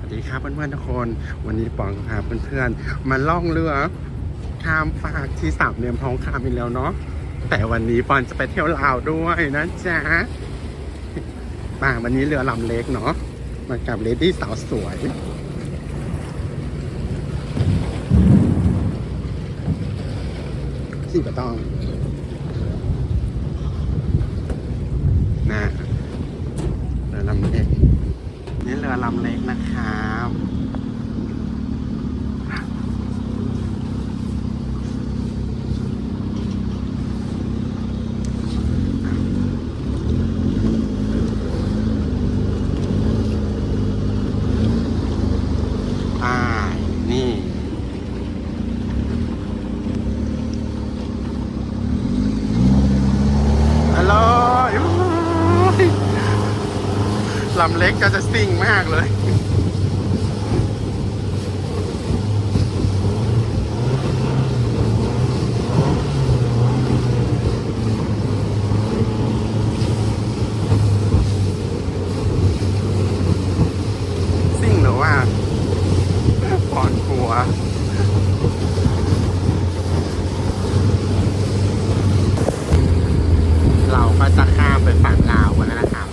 วัสดีครับเพื่อนๆทุกคน วันนี้ปองพาเพื่อนๆมาล่องเรือข้ามฟากที่สามเหลี่ยมทองคำอีกแล้วเนาะแต่วันนี้ปอนจะไปเที่ยวลาวด้วยนะจ๊ะมาวันนี้เรือลำเล็กเนาะมากับเลดี้สาวสวยสี่ปะต้องนะเรือลำเล็ก นี่เรือลำเล็กนะครับ อ่า นี่ ฮัลโหลยูหูย ลำเล็กก็จะซิ่งมากเลย ซิ่งหรือว่าปอนกลัว เราก็จะข้ามไปฝั่งลาวกันแล้วนะครับ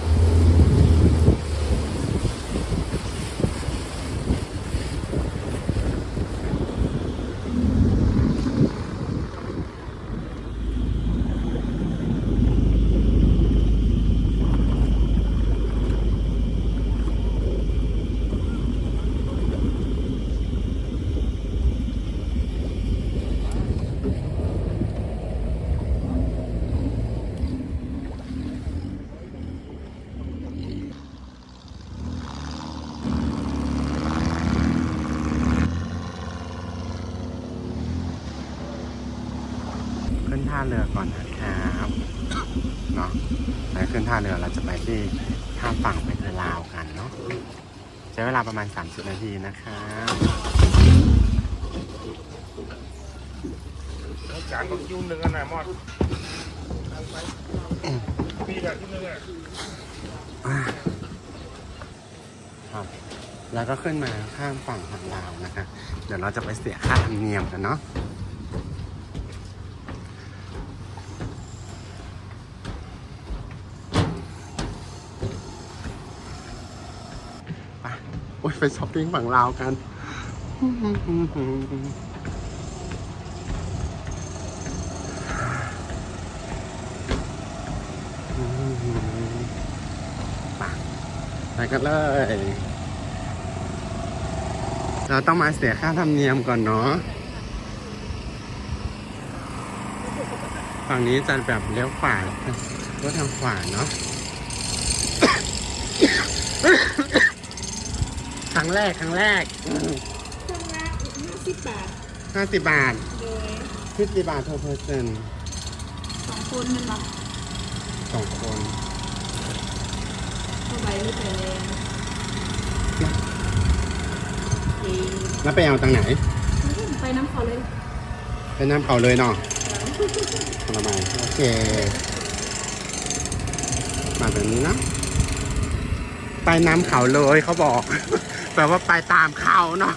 ขึ้นท่าเรือก่อนนะครับเนาะไปขึ้นท่าเรือเราจะไปที่ข้ามฝั่งไปคือลาวกันเนาะใช้เวลาประมาณ 30 นาทีนะครับจานก็คิวหนึ่งอันน่ะมอดปีกับคิวหนึ่งอะครับแล้วก็ขึ้นมาข้ามฝั่งทางลาวนะครับเดี๋ยวเราจะไปเสียค่าธรรมเนียมกันเนาะ โอ้ยไปช้อปปิ้งฝั่งลาวกันไปกันเลย เราต้องมาเสียค่าธรรมเนียมก่อนเนาะ ฝั่งนี้จะแบบเลี้ยวขวารถทางขวาเนาะ รั้งแรกครั้งแรกเครื่องละห้าสิบบาทห้าสิบบาทโดยฟิฟตี้บาท per person สองคนมันรับสองคนเข้าไปหรือไปแรงเองแล้วไปเอาตังไหน ไปน้ำเขาเลย ไปน้ำเขาเลยเนาะผลไม้โอเค มาแบบนี้นะ ไปน้ำเขาเลยเขาบอก แปลว่าไปตามเขาเนาะ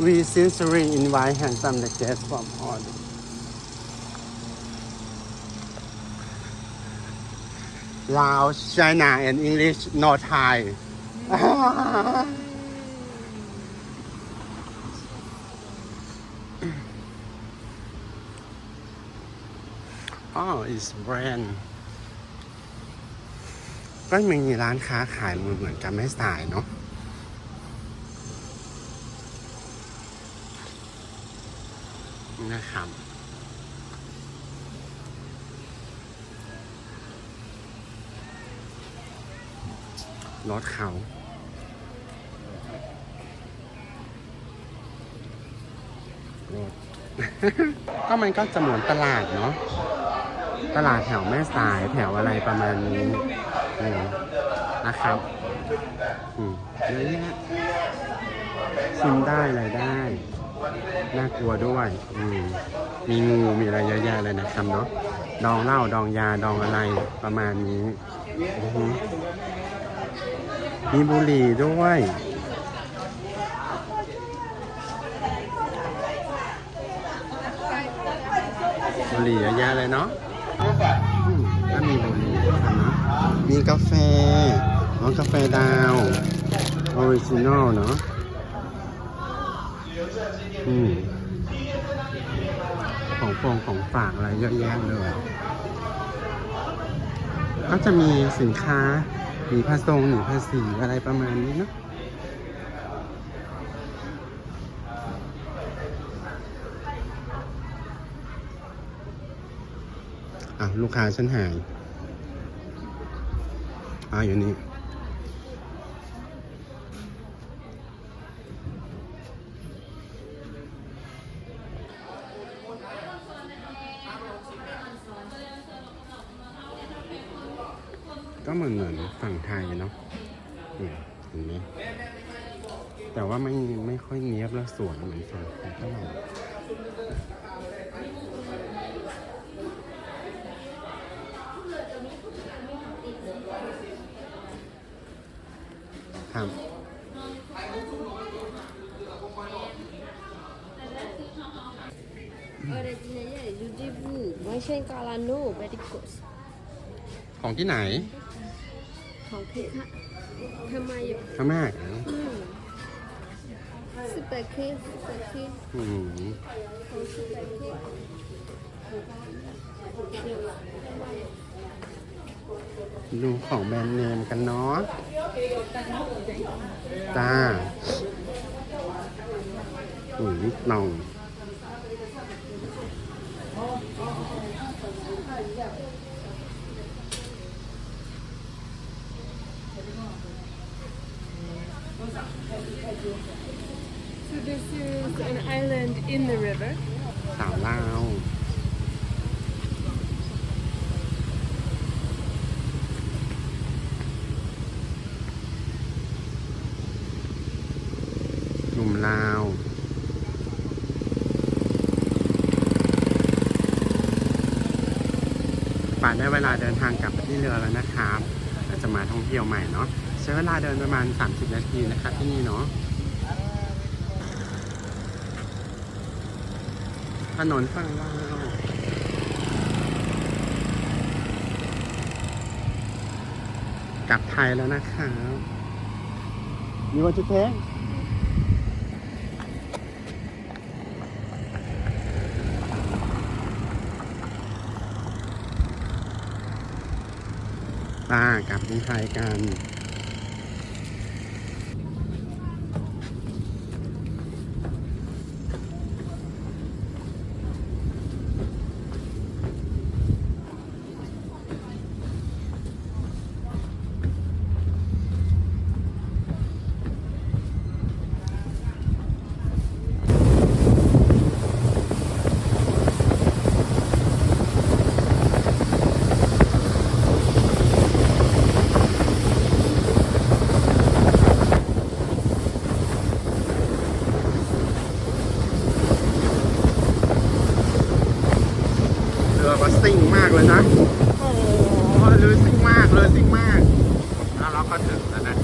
We sincerely invite handsome the guests from all Laos, China, and English, no Thai. oh, it's brand ก็มีร้านค้าขายมือเหมือนกันไม่สายเนาะ นะครับ รถเขารถก็มันก็จะเหมือนตลาดเนาะ ตลาดแถวแม่สายแถวอะไรประมาณนี้นะครับอืมเยอะแยะชิมได้อะไรได้ น่ากลัวด้วยอืมมีงูมีอะไรเยอะแยะเลยนะครับเนาะดองเหล้าดองยาดองอะไรประมาณนี้อือฮึมีบุหรี่ด้วยบุหรี่เยอะแยะเลยเนาะอืมก็มีบุหรี่ด้วยกันเนาะมีกาแฟน้องกาแฟดาวออริจินอลเนาะ อืมของฟงของฝากอะไรเยอะแยะเลย ก็จะมีสินค้าหนีภาษงหนีภาษีอะไรประมาณนี้เนาะอะ ลูกค้าฉันหายอ่าอยู่นี่ ก็เหมือนเหมือนฝั่งไทยเนาะอืมเห็นไหมแต่ว่าไม่ไม่ค่อยเนี้ยบและสวยเหมือนฝั่งไทยเท่าไหร่ครับ Originally, Jujibu, Malaysian Kalano, very good. ของที่ไหน ของพี่ค่ะทำไมอยู่พม่าเหรออืมสเปคคีสเปคคีอืมของสเปคคีดูของแบรนด์เนมกันเนาะจ้าอุ้ยน้อง is an island in the river. สาวลาว หนุ่มลาว ป่านได้เวลาเดินทางกลับไปที่เรือแล้วนะครับ เราจะมาท่องเที่ยวใหม่เนาะ ใช้เวลาเดินประมาณ 30 นาทีนะครับที่นี่เนาะ ถนนฝั่งลาวกลับไทยแล้วนะครับมีวันจุดเทงป้ากลับกรุงไทยกัน เรือก็ซิ่งมากเลยนะ โอ้โหเรือซิ่งมากเรือ ซิ่งมากแล้วเราก็ถึงแล้วนะ